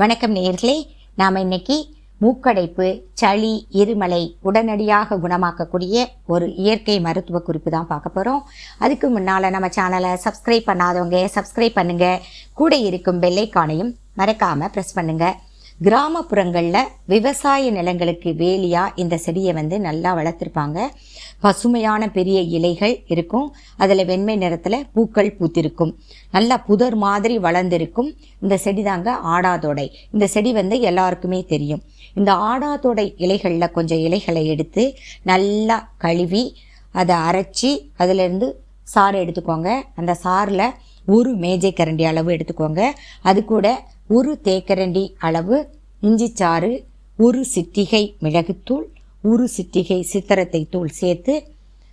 வணக்கம் நேர்களே. நாம் இன்னைக்கு மூக்கடைப்பு சளி இருமலை உடனடியாக குணமாக்கக்கூடிய ஒரு இயற்கை மருத்துவ குறிப்பு தான் பார்க்க போகிறோம் அதுக்கு முன்னால் நம்ம சேனலை சப்ஸ்கிரைப் பண்ணாதவங்க சப்ஸ்கிரைப் பண்ணுங்கள் கூட இருக்கும் பெல்லைக்கானையும் மறக்காமல் ப்ரெஸ் பண்ணுங்கள் கிராமப்புறங்களில் விவசாய நிலங்களுக்கு வேலியாக இந்த செடியை வந்து நல்லா வளர்த்துருப்பாங்க. பசுமையான பெரிய இலைகள் இருக்கும். அதில் வெண்மை நிறத்தில் பூக்கள் பூத்திருக்கும். நல்லா புதர் மாதிரி வளர்ந்துருக்கும். இந்த செடி தாங்க ஆடாதோடை. இந்த செடி வந்து எல்லாருக்குமே தெரியும். இந்த ஆடாதோடை இலைகளில் கொஞ்சம் இலைகளை எடுத்து நல்லா கழுவி அதை அரைச்சி அதிலேருந்து சாறு எடுத்துக்கோங்க. அந்த சாறில் ஒரு மேஜை கரண்டி அளவு எடுத்துக்கோங்க. அது கூட ஒரு தேக்கரண்டி அளவு இஞ்சி சாறு ஒரு சிட்டிகை மிளகுத்தூள் ஒரு சிட்டிகை சித்திரத்தை தூள் சேர்த்து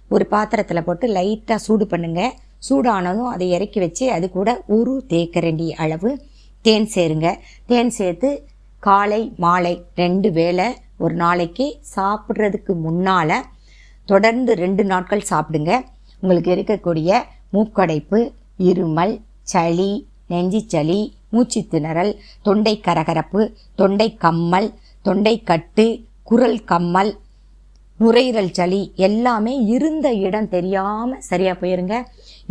ஒரு பாத்திரத்தில் போட்டு லைட்டாக சூடு பண்ணுங்கள் சூடானதும் அதை இறக்கி வச்சு அது கூட ஒரு தேக்கரண்டி அளவு தேன் சேருங்க. தேன் சேர்த்து காலை மாலை ரெண்டு வேளை ஒரு நாளைக்கு சாப்பிட்றதுக்கு முன்னால் தொடர்ந்து ரெண்டு நாட்கள் சாப்பிடுங்க. உங்களுக்கு இருக்கக்கூடிய மூக்கடைப்பு இருமல் சளி நெஞ்சி சளி மூச்சு திணறல் தொண்டை கரகரப்பு தொண்டை கம்மல் தொண்டை கட்டு குரல் கம்மல் நுரையீரல் சளி எல்லாமே இருந்த இடம் தெரியாமல் சரியாக போயிருங்க.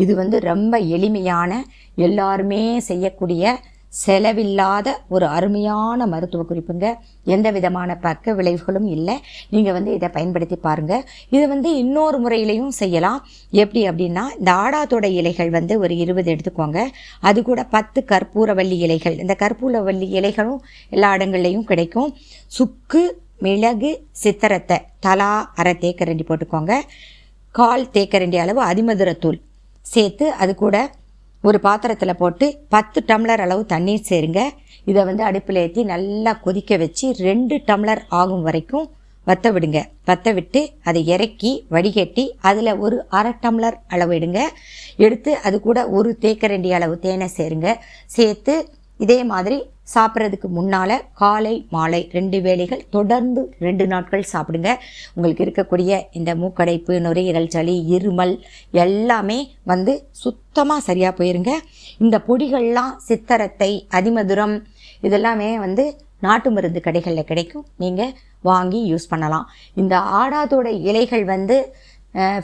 இது வந்து ரொம்ப எளிமையான எல்லாருமே செய்யக்கூடிய செலவில்லாத ஒரு அருமையான மருத்துவ குறிப்புங்க. எந்த விதமான பக்க விளைவுகளும் இல்லை. நீங்கள் வந்து இதை பயன்படுத்தி பாருங்கள் இதை வந்து இன்னொரு முறையிலையும் செய்யலாம். எப்படி அப்படின்னா இந்த ஆடாத்தோட இலைகள் வந்து ஒரு இருபது எடுத்துக்கோங்க. அது கூட பத்து கற்பூரவள்ளி இலைகள். இந்த கற்பூரவள்ளி இலைகளும் எல்லா இடங்கள்லையும் கிடைக்கும். சுக்கு மிளகு சித்திரத்தை தலா அரை தேக்கரண்டி போட்டுக்கோங்க. கால் தேக்கரண்டி அளவு அதிமதுரத்தூள் சேர்த்து அது கூட ஒரு பாத்திரத்தில் போட்டு பத்து டம்ளர் அளவு தண்ணீர் சேருங்க. இதை வந்து அடுப்பில் ஏற்றி நல்லா கொதிக்க வச்சு ரெண்டு டம்ளர் ஆகும் வரைக்கும் வத்த விடுங்க. வத்த விட்டு அதை இறக்கி வடிகட்டி அதில் ஒரு அரை டம்ளர் அளவு எடுங்க. எடுத்து அது கூட ஒரு தேக்கரண்டி அளவு தேனை சேருங்க. சேர்த்து இதே மாதிரி சாப்பிட்றதுக்கு முன்னால் காலை மாலை ரெண்டு வேளைகள் தொடர்ந்து ரெண்டு நாட்கள் சாப்பிடுங்க. உங்களுக்கு இருக்கக்கூடிய இந்த மூக்கடைப்பு நுரையீரல் சளி இருமல் எல்லாமே வந்து சுத்தமாக சரியாக போயிருங்க. இந்த பொடிகள்லாம் சித்தரத்தை அதிமதுரம் இதெல்லாமே வந்து நாட்டு மருந்து கடைகளில் கிடைக்கும். நீங்கள் வாங்கி யூஸ் பண்ணலாம். இந்த ஆடாதோட இலைகள் வந்து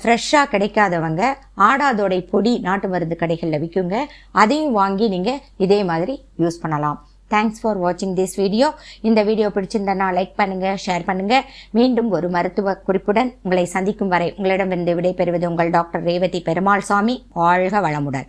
ஃப்ரெஷ்ஷாக கிடைக்காதவங்க ஆடாதோடை பொடி நாட்டு மருந்து கடைகளில் விற்குங்க அதையும் வாங்கி நீங்கள் இதே மாதிரி யூஸ் பண்ணலாம். தேங்க்ஸ் ஃபார் வாட்சிங் திஸ் வீடியோ இந்த வீடியோ பிடிச்சிருந்தனா லைக் பண்ணுங்கள் ஷேர் பண்ணுங்கள் மீண்டும் ஒரு மருத்துவ குறிப்புடன் உங்களை சந்திக்கும் வரை உங்களிடமிருந்து விடைபெறுவது உங்கள் டாக்டர் ரேவதி பெருமாள் சாமி. வாழ்க வளமுடன்.